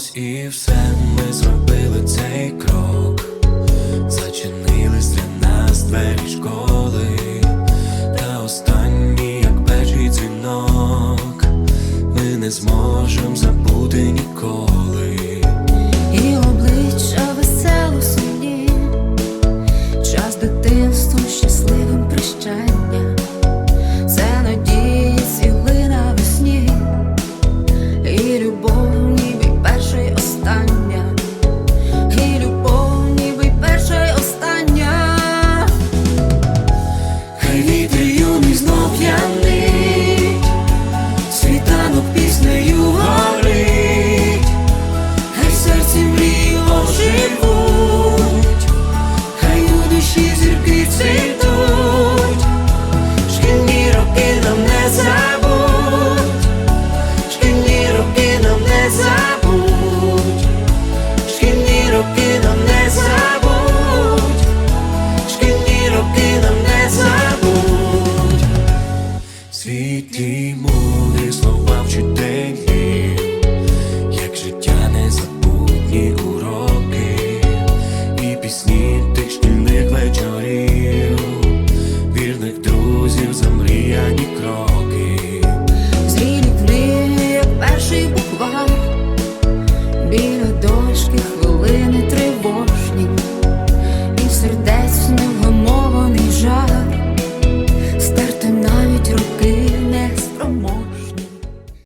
ось і все ми зробили цей крок. Зачинились для нас двері школи, та останній, як перший дзвінок, ми не зможемо забути ніколи. hoje зовсім замріяні кроки, зрілі як перший буква біля дошки хвилин.